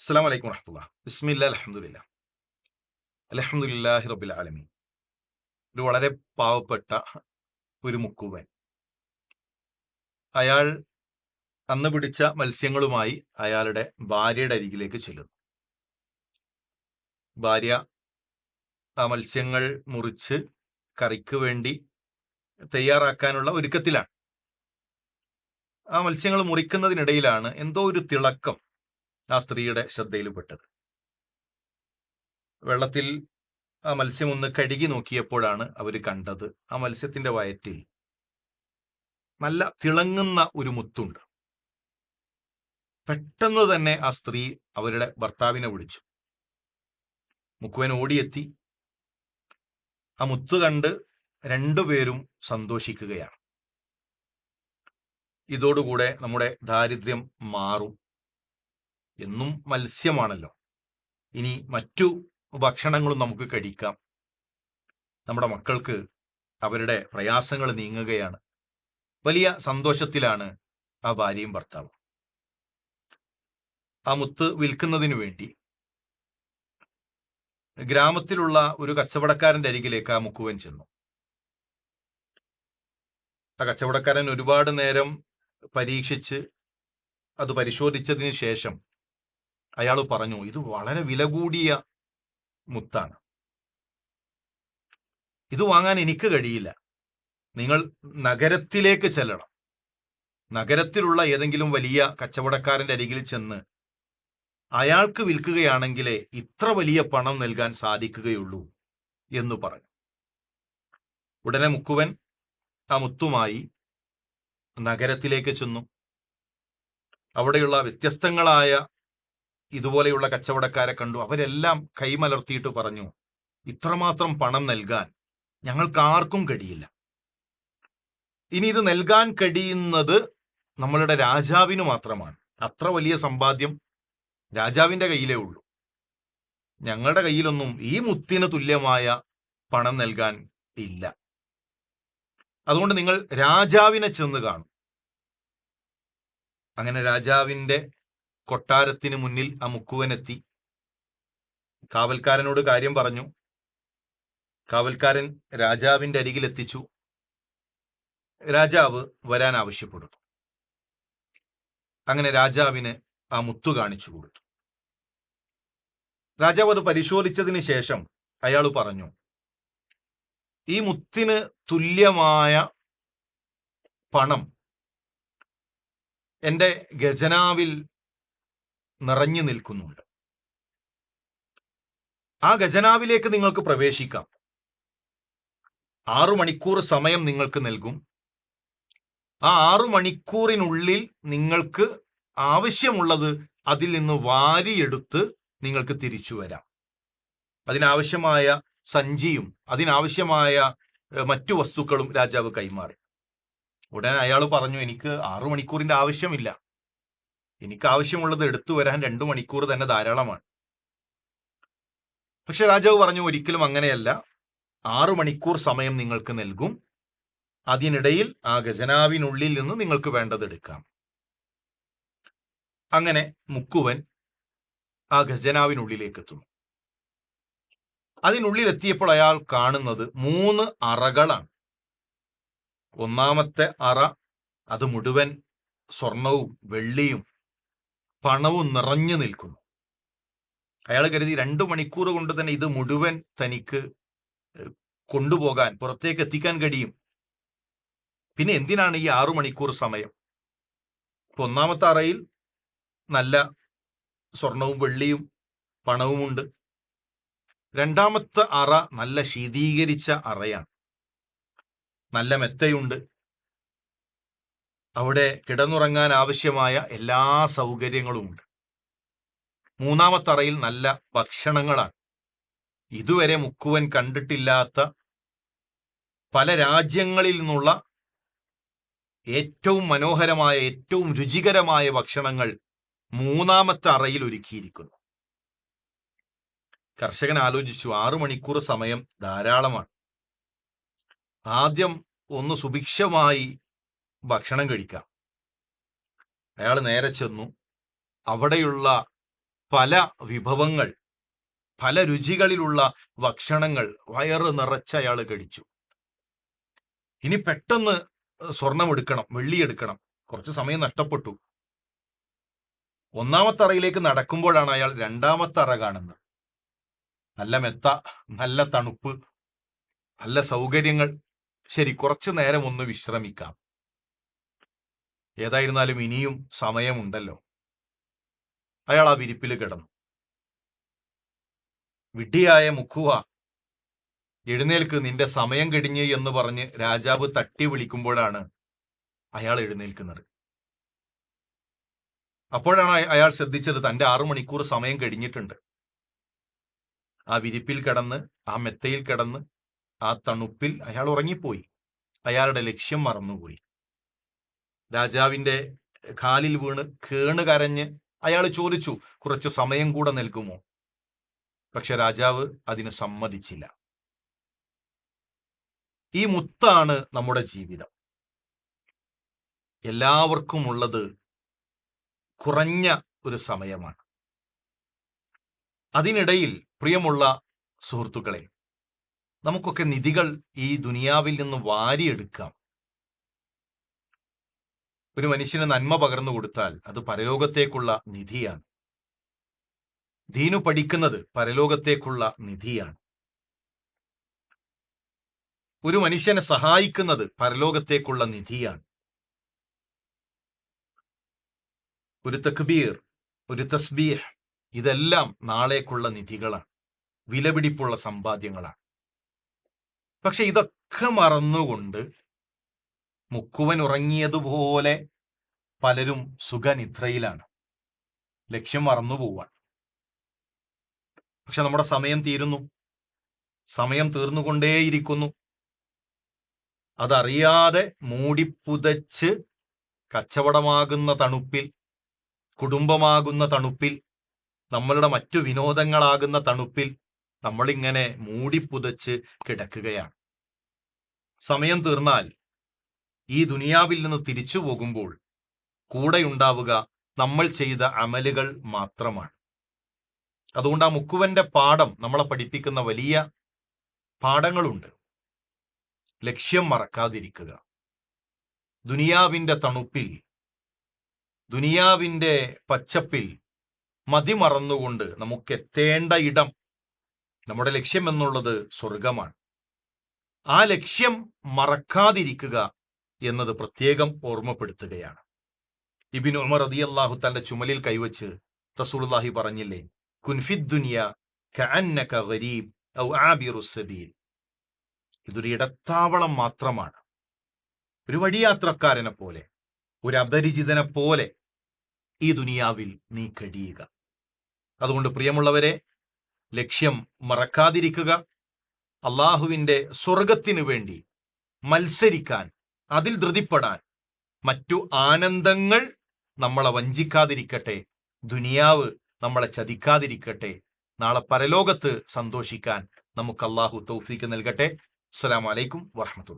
അസ്സാം വലൈക്കും വറഹമുല്ല ബിസ്മില്ല അലഹമുല്ല അലഹമുല്ലാഹി റബിൽ ആലമീൻ ഒരു വളരെ പാവപ്പെട്ട ഒരു മുക്കുവൻ. അയാൾ അന്ന് പിടിച്ച മത്സ്യങ്ങളുമായി അയാളുടെ ഭാര്യയുടെ അരികിലേക്ക് ചെല്ലുന്നു. ഭാര്യ ആ മത്സ്യങ്ങൾ മുറിച്ച് കറിക്ക് വേണ്ടി തയ്യാറാക്കാനുള്ള ഒരുക്കത്തിലാണ്. ആ മത്സ്യങ്ങൾ മുറിക്കുന്നതിനിടയിലാണ് എന്തോ ഒരു തിളക്കം ആ സ്ത്രീയുടെ ശ്രദ്ധയിൽപ്പെട്ടത് വെള്ളത്തിൽ ആ മത്സ്യം ഒന്ന് കഴുകി നോക്കിയപ്പോഴാണ് അവർ കണ്ടത് ആ മത്സ്യത്തിന്റെ വയറ്റിൽ നല്ല തിളങ്ങുന്ന ഒരു മുത്തുണ്ട്. പെട്ടെന്ന് തന്നെ ആ സ്ത്രീ അവരുടെ ഭർത്താവിനെ വിളിച്ചു. മുക്കുവൻ ഓടിയെത്തി. ആ മുത്ത് കണ്ട് രണ്ടുപേരും സന്തോഷിക്കുകയാണ്. ഇതോടുകൂടെ നമ്മുടെ ദാരിദ്ര്യം മാറും. എന്നും മത്സ്യമാണല്ലോ. ഇനി മറ്റു ഭക്ഷണങ്ങളും നമുക്ക് കഴിക്കാം. നമ്മുടെ മക്കൾക്ക് അവരുടെ പ്രയാസങ്ങൾ നീങ്ങുകയാണ്. വലിയ സന്തോഷത്തിലാണ് ആ ഭാര്യയും ഭർത്താവും. ആ മുത്ത് വിൽക്കുന്നതിന് വേണ്ടി ഗ്രാമത്തിലുള്ള ഒരു കച്ചവടക്കാരന്റെ അരികിലേക്ക് ആ മുക്കുവൻ ചെന്നു. ആ കച്ചവടക്കാരൻ ഒരുപാട് നേരം പരീക്ഷിച്ച് അത് പരിശോധിച്ചതിന് ശേഷം അയാൾ പറഞ്ഞു ഇത് വളരെ വില കൂടിയ മുത്താണ്. ഇത് വാങ്ങാൻ എനിക്ക് കഴിയില്ല. നിങ്ങൾ നഗരത്തിലേക്ക് ചെല്ലണം. നഗരത്തിലുള്ള ഏതെങ്കിലും വലിയ കച്ചവടക്കാരന്റെ അരികിൽ ചെന്ന് അയാൾക്ക് വിൽക്കുകയാണെങ്കിലേ ഇത്ര വലിയ പണം നൽകാൻ സാധിക്കുകയുള്ളൂ എന്ന് പറഞ്ഞു. ഉടനെ മുക്കുവൻ ആ മുത്തുമായി നഗരത്തിലേക്ക് ചെന്നു. അവിടെയുള്ള വ്യത്യസ്തങ്ങളായ ഇതുപോലെയുള്ള കച്ചവടക്കാരെ കണ്ടു. അവരെല്ലാം കൈമലർത്തിയിട്ട് പറഞ്ഞു ഇത്രമാത്രം പണം നൽകാൻ ഞങ്ങൾക്ക് ആർക്കും കഴിയില്ല. ഇനി ഇത് നൽകാൻ കഴിയുന്നത് നമ്മളുടെ രാജാവിന് മാത്രമാണ്. അത്ര വലിയ സമ്പാദ്യം രാജാവിന്റെ കയ്യിലേ ഉള്ളൂ. ഞങ്ങളുടെ കയ്യിലൊന്നും ഈ മുത്തിന് തുല്യമായ പണം നൽകാൻ ഇല്ല. അതുകൊണ്ട് നിങ്ങൾ രാജാവിനെ ചെന്ന് കാണും. അങ്ങനെ രാജാവിന്റെ കൊട്ടാരത്തിന് മുന്നിൽ ആ മുക്കുവനെത്തി. കാവൽക്കാരനോട് കാര്യം പറഞ്ഞു. കാവൽക്കാരൻ രാജാവിന്റെ അരികിൽ എത്തിച്ചു. രാജാവ് വരാൻ ആവശ്യപ്പെടുന്നു അങ്ങനെ രാജാവിന് ആ മുത്തു കാണിച്ചു കൊടുത്തു. രാജാവ് അത് പരിശോധിച്ചതിന് ശേഷം അയാൾ പറഞ്ഞു ഈ മുത്തിന് തുല്യമായ പണം എന്റെ ഖജനാവിൽ നിറഞ്ഞു നിൽക്കുന്നുണ്ട്. ആ ഖജനാവിലേക്ക് നിങ്ങൾക്ക് പ്രവേശിക്കാം. ആറു മണിക്കൂർ സമയം നിങ്ങൾക്ക് നൽകും. ആ ആറു മണിക്കൂറിനുള്ളിൽ നിങ്ങൾക്ക് ആവശ്യമുള്ളത് അതിൽ നിന്ന് വാരിയെടുത്ത് നിങ്ങൾക്ക് തിരിച്ചു വരാം. അതിനാവശ്യമായ സഞ്ചിയും അതിനാവശ്യമായ മറ്റു വസ്തുക്കളും രാജാവ് കൈമാറി. ഉടൻ അയാൾ പറഞ്ഞു എനിക്ക് ആറു മണിക്കൂറിന്റെ ആവശ്യമില്ല. എനിക്ക് ആവശ്യമുള്ളത് എടുത്തു വരാൻ രണ്ടു മണിക്കൂർ തന്നെ ധാരാളമാണ്. പക്ഷെ രാജാവ് പറഞ്ഞു ഒരിക്കലും അങ്ങനെയല്ല. ആറു മണിക്കൂർ സമയം നിങ്ങൾക്ക് നൽകും. അതിനിടയിൽ ആ ഖജനാവിനുള്ളിൽ നിന്ന് നിങ്ങൾക്ക് വേണ്ടത് എടുക്കാം. അങ്ങനെ മുക്കുവൻ ആ ഖജനാവിനുള്ളിലേക്ക് എത്തുന്നു. അതിനുള്ളിൽ എത്തിയപ്പോൾ അയാൾ കാണുന്നത് മൂന്ന് അറകളാണ്. ഒന്നാമത്തെ അറ അത് മുഴുവൻ സ്വർണവും വെള്ളിയും പണവും നിറഞ്ഞു നിൽക്കുന്നു. അയാൾ കരുതി രണ്ടു മണിക്കൂർ കൊണ്ട് തന്നെ ഇത് മുഴുവൻ തനിക്ക് കൊണ്ടുപോകാൻ പുറത്തേക്ക് എത്തിക്കാൻ കഴിയും. പിന്നെ എന്തിനാണ് ഈ ആറു മണിക്കൂർ സമയം? ഒന്നാമത്തെ അറയിൽ നല്ല സ്വർണവും വെള്ളിയും പണവുമുണ്ട്. രണ്ടാമത്തെ അറ നല്ല ശീതീകരിച്ച അറയാണ്. നല്ല മെത്തയുണ്ട്. അവിടെ കിടന്നുറങ്ങാൻ ആവശ്യമായ എല്ലാ സൗകര്യങ്ങളുമുണ്ട്. മൂന്നാമത്തെ അറയിൽ നല്ല ഭക്ഷണങ്ങളാണ്. ഇതുവരെ മുക്കുവൻ കണ്ടിട്ടില്ലാത്ത പല രാജ്യങ്ങളിൽ നിന്നുള്ള ഏറ്റവും മനോഹരമായ ഏറ്റവും രുചികരമായ ഭക്ഷണങ്ങൾ മൂന്നാമത്തെ അറയിൽ ഒരുക്കിയിരിക്കുന്നു. കർഷകൻ ആലോചിച്ചു ആറു മണിക്കൂർ സമയം ധാരാളമാണ്. ആദ്യം ഒന്ന് സുഭിക്ഷമായി ഭക്ഷണം കഴിക്കാം. അയാൾ നേരെ ചെന്നു. അവിടെയുള്ള പല വിഭവങ്ങൾ പല രുചികളിലുള്ള ഭക്ഷണങ്ങൾ വയറ് നിറച്ച അയാൾ കഴിച്ചു. ഇനി പെട്ടെന്ന് സ്വർണം എടുക്കണം വെള്ളി എടുക്കണം. കുറച്ച് സമയം നഷ്ടപ്പെട്ടു. ഒന്നാമത്തെ അറയിലേക്ക് നടക്കുമ്പോഴാണ് അയാൾ രണ്ടാമത്തെ അറ കാണുന്നത്. നല്ല മെത്ത നല്ല തണുപ്പ് നല്ല സൗകര്യങ്ങൾ. ശരി കുറച്ചു നേരം ഒന്ന് വിശ്രമിക്കാം. ഏതായിരുന്നാലും ഇനിയും സമയമുണ്ടല്ലോ. അയാൾ ആ വിരിപ്പിൽ കിടന്നു. വിഡ്ഢിയായ മുക്കുവ എഴുന്നേൽക്ക് നിന്റെ സമയം കിടിഞ്ഞ് എന്ന് പറഞ്ഞ് രാജാവ് തട്ടി വിളിക്കുമ്പോഴാണ് അയാൾ എഴുന്നേൽക്കുന്നത്. അപ്പോഴാണ് അയാൾ ശ്രദ്ധിച്ചത് തന്റെ ആറു മണിക്കൂർ സമയം കഴിഞ്ഞിട്ടുണ്ട് ആ വിരിപ്പിൽ കിടന്ന് ആ മെത്തയിൽ കിടന്ന് ആ തണുപ്പിൽ അയാൾ ഉറങ്ങിപ്പോയി. അയാളുടെ ലക്ഷ്യം മറന്നുപോയി. രാജാവിന്റെ കാലിൽ വീണ് കേണ് കരഞ്ഞ് അയാൾ ചോദിച്ചു കുറച്ചു സമയം കൂടെ നിൽക്കുമോ പക്ഷെ രാജാവ് അതിന് സമ്മതിച്ചില്ല. ഈ മുത്താണ് നമ്മുടെ ജീവിതം. എല്ലാവർക്കും ഉള്ളത് കുറഞ്ഞ ഒരു സമയമാണ്. അതിനിടയിൽ പ്രിയമുള്ള സുഹൃത്തുക്കളെ നമുക്കൊക്കെ നിധികൾ ഈ ദുനിയാവിൽ നിന്ന് വാരിയെടുക്കാം. ഒരു മനുഷ്യന് നന്മ പകർന്നു കൊടുത്താൽ അത് പരലോകത്തേക്കുള്ള നിധിയാണ്. ദീനു പഠിക്കുന്നത് പരലോകത്തേക്കുള്ള നിധിയാണ്. ഒരു മനുഷ്യനെ സഹായിക്കുന്നത് പരലോകത്തേക്കുള്ള നിധിയാണ്. ഒരു തക്ബീർ ഒരു തസ്ബീഹ് ഇതെല്ലാം നാളേക്കുള്ള നിധികളാണ്. വിലപിടിപ്പുള്ള സമ്പാദ്യങ്ങളാണ്. പക്ഷെ ഇതൊക്കെ മറന്നുകൊണ്ട് മുക്കുവൻ ഉറങ്ങിയതുപോലെ പലരും സുഖനിദ്രയിലാണ്. ലക്ഷ്യം മറന്നു മറന്നുപോവാൻ പക്ഷെ നമ്മുടെ സമയം തീരുന്നു. സമയം തീർന്നുകൊണ്ടേയിരിക്കുന്നു. അതറിയാതെ മൂടിപ്പുതച്ച് കച്ചവടമാകുന്ന തണുപ്പിൽ കുടുംബമാകുന്ന തണുപ്പിൽ നമ്മളുടെ മറ്റു വിനോദങ്ങളാകുന്ന തണുപ്പിൽ നമ്മളിങ്ങനെ മൂടിപ്പുതച്ച് കിടക്കുകയാണ്. സമയം തീർന്നാൽ ഈ ദുനിയാവിൽ നിന്ന് തിരിച്ചു പോകുമ്പോൾ കൂടെയുണ്ടാവുക നമ്മൾ ചെയ്ത അമലുകൾ മാത്രമാണ്. അതുകൊണ്ട് ആ മുക്കുവന്റെ പാഠം നമ്മളെ പഠിപ്പിക്കുന്ന വലിയ പാഠങ്ങളുണ്ട്. ലക്ഷ്യം മറക്കാതിരിക്കുക. ദുനിയാവിന്റെ തണുപ്പിൽ ദുനിയാവിന്റെ പച്ചപ്പിൽ മതി മറന്നുകൊണ്ട് നമുക്ക് എത്തേണ്ട ഇടം നമ്മുടെ ലക്ഷ്യം എന്നുള്ളത് സ്വർഗമാണ് ആ ലക്ഷ്യം മറക്കാതിരിക്കുക എന്നത് പ്രത്യേകം ഓർമ്മപ്പെടുത്തുകയാണ്. ഇബിൻ ഉമർ റളിയല്ലാഹു തന്റെ ചുമലിൽ കൈവച്ച് റസൂലുള്ളാഹി പറഞ്ഞില്ലേ കുൻഫിദ് ഇതൊരു ഇടത്താവളം മാത്രമാണ്. ഒരു വഴിയാത്രക്കാരനെ പോലെ ഒരു അപരിചിതനെ പോലെ ഈ ദുനിയാവിൽ നീ കഴിയുക. അതുകൊണ്ട് പ്രിയമുള്ളവരെ ലക്ഷ്യം മറക്കാതിരിക്കുക. അള്ളാഹുവിന്റെ സ്വർഗത്തിനു വേണ്ടി മത്സരിക്കാൻ അതിൽ ധൃതിപ്പെടാൻ. മറ്റു ആനന്ദങ്ങൾ നമ്മളെ വഞ്ചിക്കാതിരിക്കട്ടെ. ദുനിയാവ് നമ്മളെ ചതിക്കാതിരിക്കട്ടെ. നാളെ പരലോകത്ത് സന്തോഷിക്കാൻ നമുക്ക് അള്ളാഹു തൗഫീക്ക് നൽകട്ടെ. അസ്സലാമു അലൈക്കും വറഹ്മത്തുള്ളാഹി.